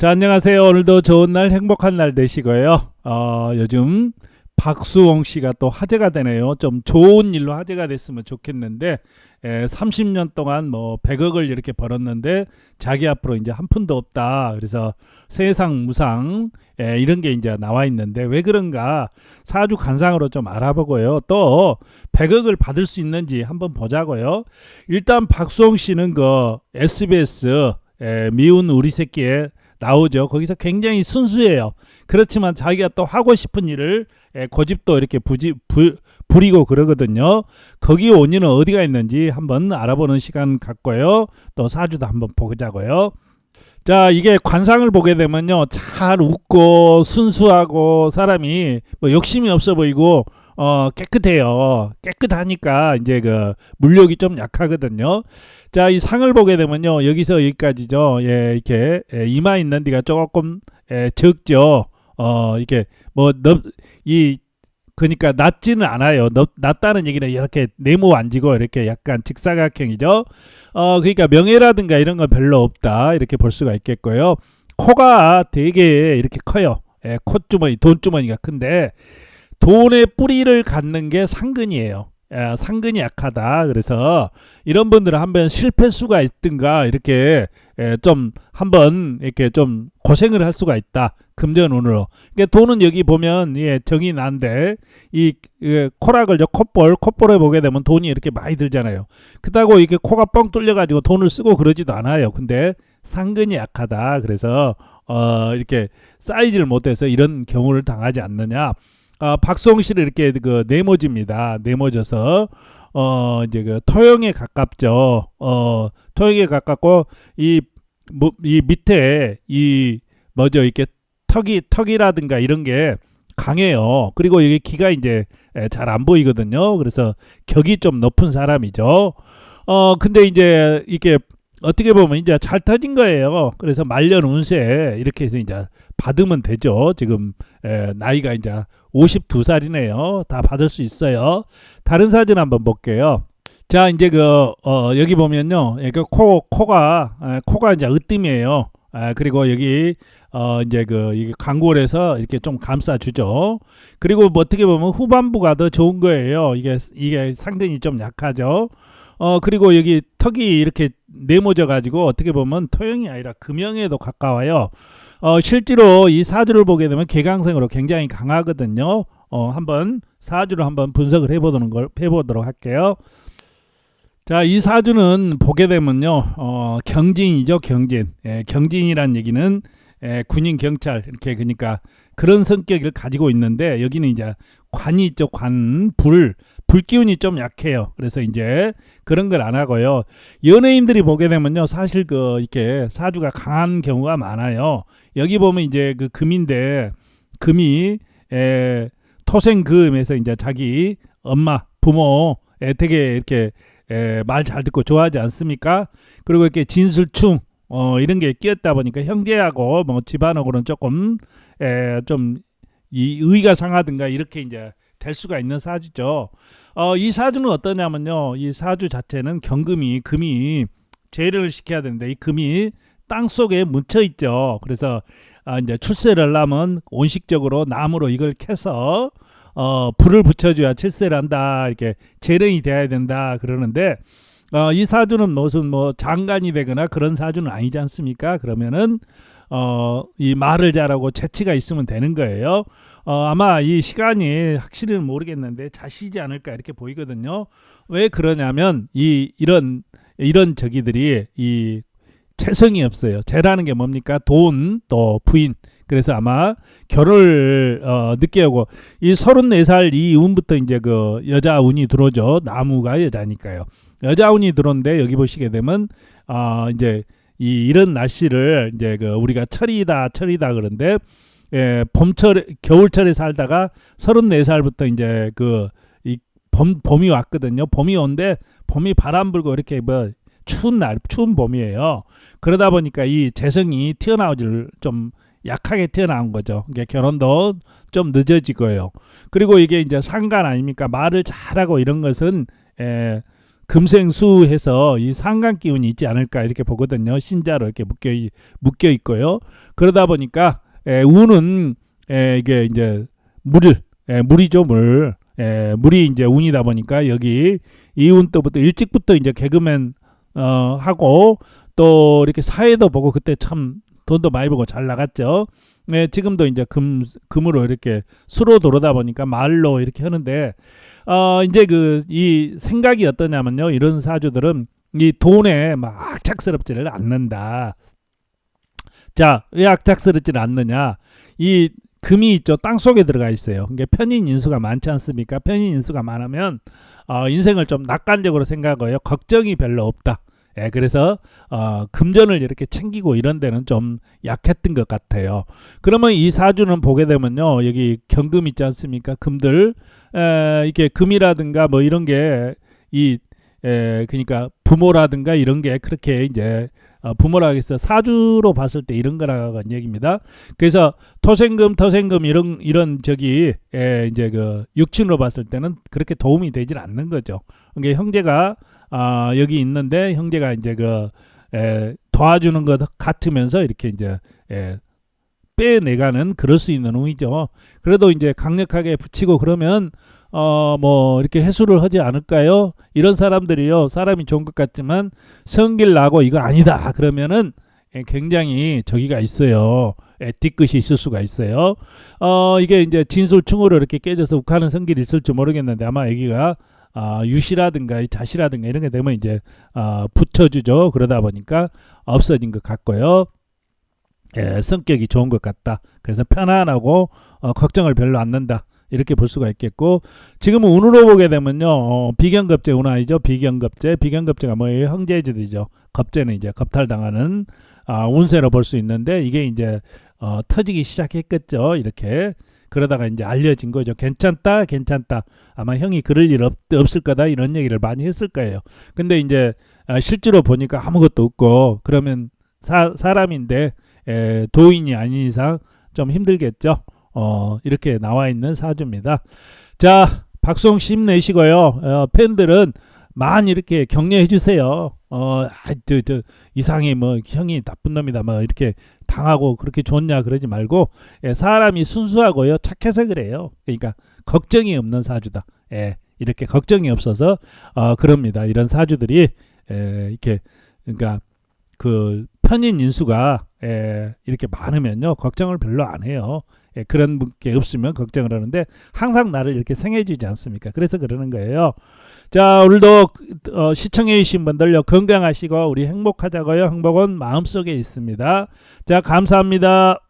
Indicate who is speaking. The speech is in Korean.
Speaker 1: 자, 안녕하세요. 오늘도 좋은 날, 행복한 날 되시고요. 어, 요즘 박수홍 씨가 또 화제가 되네요. 좀 좋은 일로 화제가 됐으면 좋겠는데, 에, 30년 동안 뭐 100억을 이렇게 벌었는데, 자기 앞으로 이제 한 푼도 없다. 그래서 세상 무상, 에, 이런 게 이제 나와 있는데, 왜 그런가? 사주 관상으로 좀 알아보고요. 또 100억을 받을 수 있는지 한번 보자고요. 일단 박수홍 씨는 그 SBS, 에, 미운 우리 새끼에 나오죠. 거기서 굉장히 순수해요. 그렇지만 자기가 또 하고 싶은 일을 에, 고집도 이렇게 부지, 부, 부리고 그러거든요. 거기 원인은 어디가 있는지 한번 알아보는 시간 갖고요. 또 사주도 한번 보자고요. 자, 이게 관상을 보게 되면요. 잘 웃고 순수하고 사람이 뭐 욕심이 없어 보이고 어, 깨끗해요. 깨끗하니까 이제 그 물욕이 좀 약하거든요. 자, 이 상을 보게 되면요. 여기서 여기까지죠. 예, 이렇게 예, 이마 있는 데가 조금 예, 적죠. 어, 이게 뭐 넓 이 그러니까 낮지는 않아요. 넓, 낮다는 얘기는 이렇게 네모 앉이고 이렇게 약간 직사각형이죠. 어, 그러니까 명예라든가 이런 건 별로 없다. 이렇게 볼 수가 있겠고요. 코가 되게 이렇게 커요. 예, 콧주머니, 돈주머니가 큰데 돈의 뿌리를 갖는 게 상근이에요. 야, 상근이 약하다. 그래서 이런 분들은 한번 실패수가 있든가 이렇게 에, 좀 한번 이렇게 좀 고생을 할 수가 있다. 금전운으로. 그러니까 돈은 여기 보면 예, 정이 난데 이 예, 코락을 저 콧볼 콧볼에 보게 되면 돈이 이렇게 많이 들잖아요. 그렇다고 이게 코가 뻥 뚫려 가지고 돈을 쓰고 그러지도 않아요. 근데 상근이 약하다. 그래서 어 이렇게 사이즈를 못해서 이런 경우를 당하지 않느냐. 아, 박수홍 씨를 이렇게 그 네모집니다. 네모져서 어 이제 그 토형에 가깝죠. 어 토형에 가깝고 이 뭐, 이 밑에 이 뭐죠 이렇게 턱이 턱이라든가 이런 게 강해요. 그리고 여기 귀가 이제 잘 안 보이거든요. 그래서 격이 좀 높은 사람이죠. 어 근데 이제 이게 어떻게 보면 이제 잘 터진 거예요. 그래서 말년 운세 이렇게 해서 이제 받으면 되죠. 지금 에, 나이가 이제 52살이네요. 다 받을 수 있어요. 다른 사진 한번 볼게요. 자, 이제 그 어, 여기 보면요. 그 코, 코가 에, 코가 이제 으뜸이에요. 아, 그리고 여기 어 이제 그 이게 광골에서 이렇게 좀 감싸 주죠. 그리고 뭐 어떻게 보면 후반부가 더 좋은 거예요. 이게 이게 상당히 좀 약하죠. 어 그리고 여기 턱이 이렇게 네모져 가지고 어떻게 보면 토형이 아니라 금형에도 가까워요. 어 실제로 이 사주를 보게 되면 개강성으로 굉장히 강하거든요. 어 한번 사주를 한번 분석을 해보도록 걸 해보도록 할게요. 자, 이 사주는 보게 되면요, 어, 경진이죠, 경진. 예, 경진이란 얘기는 예, 군인 경찰 이렇게 그러니까 그런 성격을 가지고 있는데 여기는 이제 관이 있죠, 관, 불, 불 기운이 좀 약해요. 그래서 이제 그런 걸 안 하고요. 연예인들이 보게 되면요, 사실 그 이렇게 사주가 강한 경우가 많아요. 여기 보면 이제 그 금인데 금이 에, 토생금에서 이제 자기 엄마, 부모 에, 되게 이렇게 말 잘 듣고 좋아하지 않습니까? 그리고 이렇게 진술충 어, 이런 게 끼었다 보니까 형제하고 뭐 집안하고는 조금 에, 좀이 의가 상하든가 이렇게 이제 될 수가 있는 사주죠. 어, 이 사주는 어떠냐면요. 이 사주 자체는 경금이 금이 재를 시켜야 되는데 이 금이 땅 속에 묻혀 있죠. 그래서 아, 이제 출세를 하려면 온식적으로 나무로 이걸 캐서 어, 불을 붙여줘야 칠세를 한다. 이렇게 재능이 돼야 된다. 그러는데, 어, 이 사주는 무슨 뭐 장관이 되거나 그런 사주는 아니지 않습니까? 그러면은, 어, 이 말을 잘하고 재치가 있으면 되는 거예요. 어, 아마 이 시간이 확실히는 모르겠는데 자시지 않을까 이렇게 보이거든요. 왜 그러냐면 이 이런 이런 저기들이 이 재성이 없어요. 재라는 게 뭡니까? 돈 또 부인 그래서 아마 결혼을 어, 늦게 하고 이 34살 이 운부터 이제 그 여자 운이 들어오죠. 나무가 여자니까요. 여자 운이 들어오는데 여기 보시게 되면 아 어, 이제 이 이런 날씨를 이제 그 우리가 철이다 철이다 그런데 예, 봄철 겨울철에 살다가 34살부터 이제 그 이 봄 봄이 왔거든요. 봄이 온데 봄이 바람 불고 이렇게 뭐 추운 날 추운 봄이에요. 그러다 보니까 이 재성이 튀어나오질 좀 약하게 태어난 거죠. 그러니까 결혼도 좀 늦어지고요. 그리고 이게 이제 상관 아닙니까? 말을 잘하고 이런 것은 에, 금생수 해서 이 상간 기운이 있지 않을까 이렇게 보거든요. 신자로 이렇게 묶여 있- 묶여 있고요. 그러다 보니까 에, 운은 에, 이게 이제 물, 에, 물이죠 물. 에, 물이 이제 운이다 보니까 여기 이운 때부터 일찍부터 이제 개그맨 어, 하고 또 이렇게 사회도 보고 그때 참 돈도 많이 벌고 잘 나갔죠. 네, 지금도 이제 금 금으로 이렇게 수로 돌아다 보니까 말로 이렇게 하는데 어 이제 그 이 생각이 어떠냐면요. 이런 사주들은 이 돈에 막 악착스럽지를 않는다. 자, 왜 악착스럽지는 않느냐? 이 금이 있죠. 땅 속에 들어가 있어요. 그게 편인 인수가 많지 않습니까? 편인 인수가 많으면 어, 인생을 좀 낙관적으로 생각하고요. 걱정이 별로 없다. 예, 그래서 어, 금전을 이렇게 챙기고 이런 데는 좀 약했던 것 같아요. 그러면 이 사주는 보게 되면요, 여기 경금 있지 않습니까? 금들 에, 이게 금이라든가 뭐 이런 게이 에, 그러니까 부모라든가 이런 게 그렇게 이제 어, 부모라 하겠어 사주로 봤을 때 이런 거라는 얘기입니다. 그래서 토생금, 터생금 이런 이런 저기 에, 이제 그 육친으로 봤을 때는 그렇게 도움이 되질 않는 거죠. 그러니까 형제가 아, 여기 있는데 형제가 이제 그 에, 도와주는 것 같으면서 이렇게 이제 에, 빼내가는 그럴 수 있는 운이죠. 그래도 이제 강력하게 붙이고 그러면 어 뭐 이렇게 해수를 하지 않을까요? 이런 사람들이요 사람이 좋은 것 같지만 성길 나고 이거 아니다 그러면은 예, 굉장히 저기가 있어요. 예, 뒤끝이 있을 수가 있어요. 어 이게 이제 진술 충으로 이렇게 깨져서 욱하는 성길이 있을지 모르겠는데 아마 여기가 아, 유시라든가 이 자시라든가 이런 게 되면 이제 아, 붙여주죠. 그러다 보니까 없어진 것 같고요. 예, 성격이 좋은 것 같다. 그래서 편안하고 어, 걱정을 별로 안 는다. 이렇게 볼 수가 있겠고 지금은 운으로 보게 되면요 어, 비견급제 운 아니죠 비견급제 비견급제가 뭐예요 형제지들이죠 겁제는 이제 겁탈당하는 아, 운세로 볼 수 있는데 이게 이제 어, 터지기 시작했겠죠 이렇게 그러다가 이제 알려진 거죠 괜찮다 괜찮다 아마 형이 그럴 일 없, 없을 거다 이런 얘기를 많이 했을 거예요 근데 이제 아, 실제로 보니까 아무것도 없고 그러면 사, 사람인데 에, 도인이 아닌 이상 좀 힘들겠죠 어, 이렇게 나와 있는 사주입니다. 자, 씨 힘내시고요. 어, 팬들은 많이 이렇게 격려해 주세요. 어, 아, 저, 저, 이상이 뭐 형이 나쁜 놈이다 뭐 이렇게 당하고 그렇게 좋냐 그러지 말고 예, 사람이 순수하고요 착해서 그래요. 그러니까 걱정이 없는 사주다. 예, 이렇게 걱정이 없어서 어, 그럽니다. 이런 사주들이 예, 이렇게 그러니까 그 편인 인수가 예, 이렇게 많으면요 걱정을 별로 안 해요. 예, 그런 게 없으면 걱정을 하는데 항상 나를 이렇게 생해주지 않습니까? 그래서 그러는 거예요. 자 오늘도 어, 시청해 주신 분들요 건강하시고 우리 행복하자고요. 행복은 마음속에 있습니다. 자 감사합니다.